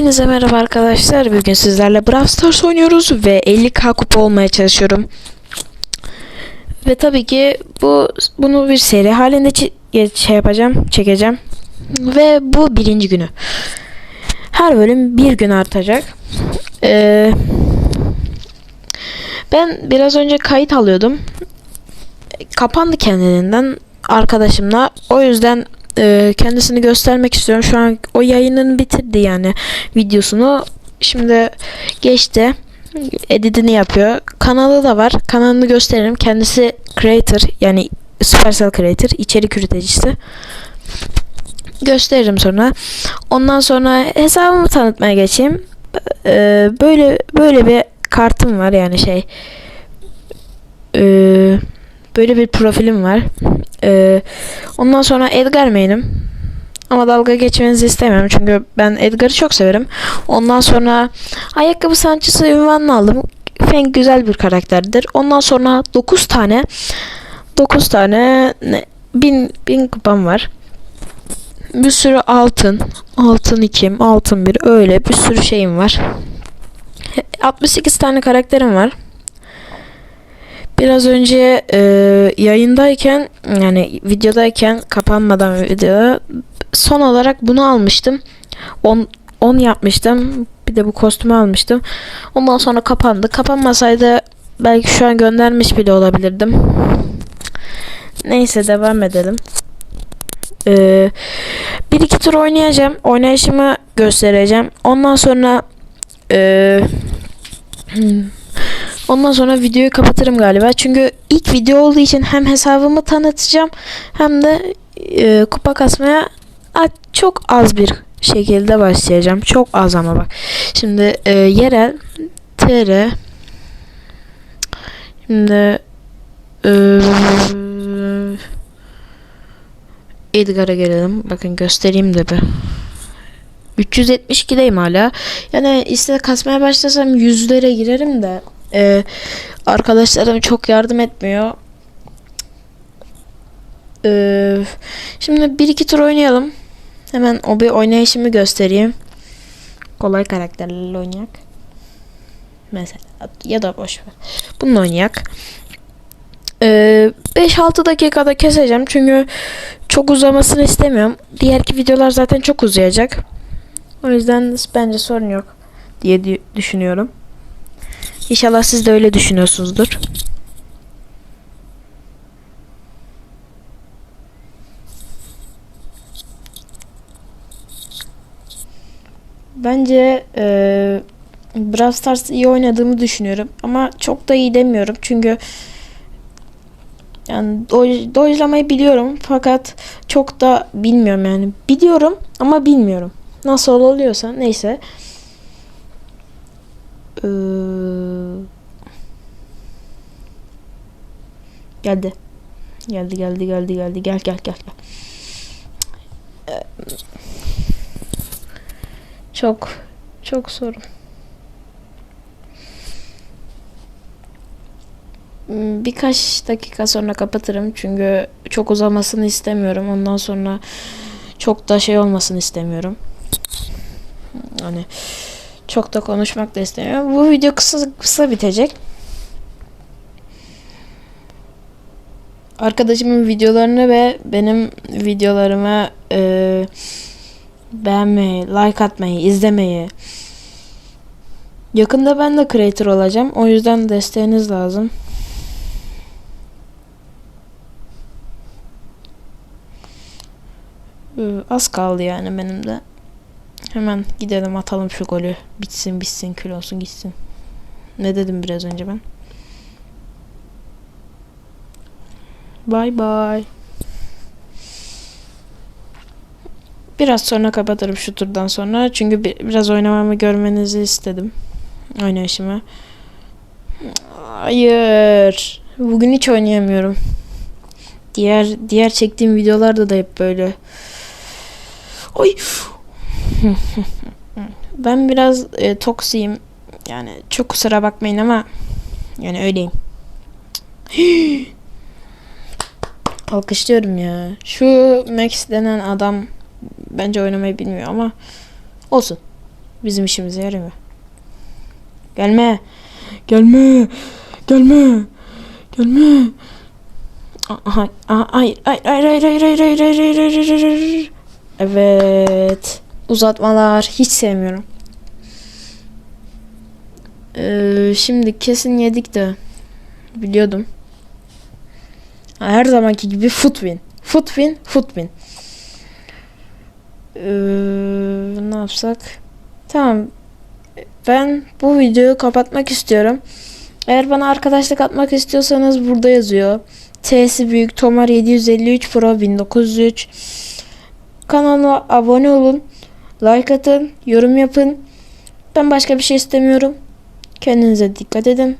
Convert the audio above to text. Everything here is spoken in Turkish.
Hepinize merhaba arkadaşlar. Bugün sizlerle Brawl Stars oynuyoruz ve 50k kupa olmaya çalışıyorum. Ve tabii ki bu bunu bir seri halinde şey yapacağım, çekeceğim. Ve bu birinci günü. Her bölüm bir gün artacak. Ee, ben biraz önce kayıt alıyordum. Kapandı kendiliğinden arkadaşımla. O yüzden e, kendisini göstermek istiyorum. Şu an o yayının bitirdi yani videosunu. Şimdi geçti. Editini yapıyor. Kanalı da var. Kanalını gösteririm. Kendisi creator yani Supercell creator, içerik üreticisi. Gösteririm sonra. Ondan sonra hesabımı tanıtmaya geçeyim. Ee, böyle böyle bir kartım var yani şey. Ee, böyle bir profilim var. Ee, ondan sonra Edgar main'im. Ama dalga geçmenizi istemiyorum çünkü ben Edgar'ı çok severim. Ondan sonra ayakkabı sanatçısı ünvanını aldım. Feng güzel bir karakterdir. Ondan sonra 9 tane 9 tane ne, 1000 1000 kupam var. Bir sürü altın, altın 2, altın 1 öyle bir sürü şeyim var. 68 tane karakterim var. Biraz önce e, yayındayken yani videodayken kapanmadan videoda son olarak bunu almıştım. 10 10 yapmıştım. Bir de bu kostümü almıştım. Ondan sonra kapandı. Kapanmasaydı belki şu an göndermiş bile olabilirdim. Neyse devam edelim. Ee, bir iki tur oynayacağım. Oynayışımı göstereceğim. Ondan sonra ee, Ondan sonra videoyu kapatırım galiba. Çünkü ilk video olduğu için hem hesabımı tanıtacağım hem de e, kupa kasmaya çok az bir şekilde başlayacağım. Çok az ama bak. Şimdi e, yerel TR Şimdi e, Edgar'a gelelim. Bakın göstereyim de bir. 372'deyim hala. Yani işte kasmaya başlasam yüzlere girerim de e, arkadaşlarım çok yardım etmiyor. E, şimdi bir iki tur oynayalım. Hemen o bir oynayışımı göstereyim. Kolay karakterlerle oynayak. Mesela ya da boş ver. Bununla oynayak. Ee, 5-6 dakikada keseceğim çünkü çok uzamasını istemiyorum. Diğerki videolar zaten çok uzayacak. O yüzden bence sorun yok diye di- düşünüyorum. İnşallah siz de öyle düşünüyorsunuzdur. Bence eee Brawl Stars iyi oynadığımı düşünüyorum. Ama çok da iyi demiyorum. Çünkü yani doj, dojlamayı biliyorum. Fakat çok da bilmiyorum yani. Biliyorum ama bilmiyorum. Nasıl oluyorsa neyse. Ee, geldi. Geldi geldi geldi geldi. Gel gel gel gel. Ee, çok çok sorun. Hmm, Birkaç dakika sonra kapatırım çünkü çok uzamasını istemiyorum. Ondan sonra çok da şey olmasını istemiyorum. Hani çok da konuşmak da istemiyorum. Bu video kısa kısa bitecek. Arkadaşımın videolarını ve benim videolarıma e, beğenmeyi, like atmayı, izlemeyi. Yakında ben de creator olacağım. O yüzden desteğiniz lazım. Ee, Az kaldı yani benim de. Hemen gidelim atalım şu golü. Bitsin bitsin kül olsun gitsin. Ne dedim biraz önce ben? Bye bye. Biraz sonra kapatırım şu turdan sonra. Çünkü bi- biraz oynamamı görmenizi istedim. Oynayışımı. Hayır. Bugün hiç oynayamıyorum. Diğer diğer çektiğim videolarda da hep böyle. Oy. Ben biraz e, toksiyim. Yani çok kusura bakmayın ama yani öyleyim. Alkışlıyorum ya. Şu Max denen adam bence oynamayı bilmiyor ama olsun. bizim işimize yaramıyor. Gelme. Gelme. Gelme. Gelme. Aha, aha, hayır, hayır, hayır, hayır, hayır, hayır, hayır, hayır, hayır, hayır, hayır, hayır. Evet. Uzatmalar hiç sevmiyorum. Ee, şimdi kesin yedik de biliyordum. Her zamanki gibi foot win. Foot win, foot win. Ee, ne yapsak? Tamam. Ben bu videoyu kapatmak istiyorum. Eğer bana arkadaşlık atmak istiyorsanız burada yazıyor. T'si büyük Tomar 753 Pro 1903. Kanalıma abone olun. Like atın. Yorum yapın. Ben başka bir şey istemiyorum. Kendinize dikkat edin.